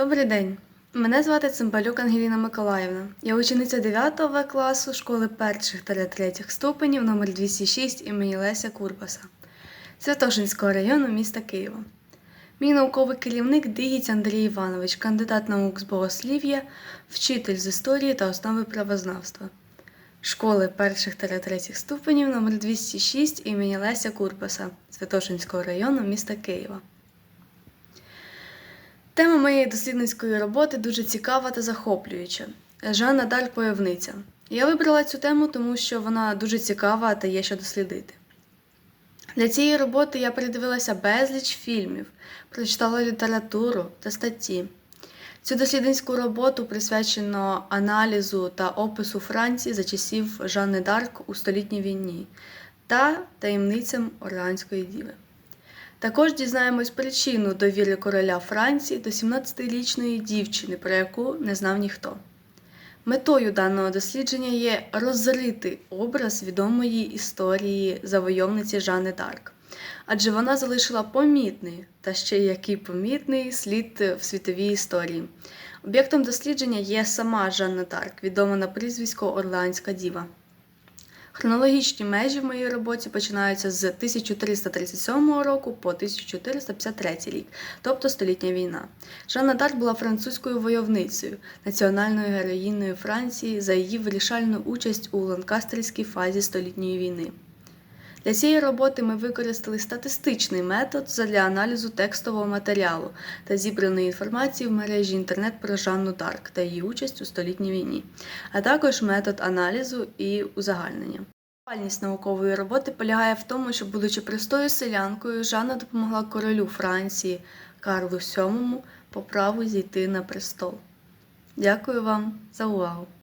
Добрий день. Мене звати Цимбалюк Ангеліна Миколаївна. Я учениця 9 В класу школи перших та третіх ступенів номер 206 імені Леся Курбаса Святошинського району міста Києва. Мій науковий керівник Дигіць Андрій Іванович, кандидат наук з богослів'я, вчитель з історії та основи правознавства. Школи перших та третіх ступенів номер 206 імені Леся Курбаса Святошинського району міста Києва. Тема моєї дослідницької роботи дуже цікава та захоплююча. Жанна Дарк Появниця. Я вибрала цю тему, тому що вона дуже цікава та є що дослідити. Для цієї роботи я передивилася безліч фільмів, прочитала літературу та статті. Цю дослідницьку роботу присвячено аналізу та опису Франції за часів Жанни Дарк у столітній війні та таємницям Орлеанської діви. Також дізнаємось причину довіри короля Франції до 17-річної дівчини, про яку не знав ніхто. Метою даного дослідження є розрити образ відомої історії завойовниці Жанни Дарк, адже вона залишила помітний, та ще який помітний слід в світовій історії. Об'єктом дослідження є сама Жанна Дарк, відома на прізвисько Орлеанська діва. Хронологічні межі в моїй роботі починаються з 1337 року по 1453 рік, тобто столітня війна. Жанна Дарк була французькою войовницею, національною героїною Франції за її вирішальну участь у ланкастерській фазі столітньої війни. Для цієї роботи ми використали статистичний метод для аналізу текстового матеріалу та зібраної інформації в мережі інтернет про Жанну Дарк та її участь у столітній війні, а також метод аналізу і узагальнення. Актуальність наукової роботи полягає в тому, що, будучи простою селянкою, Жанна допомогла королю Франції Карлу VII по праву зійти на престол. Дякую вам за увагу!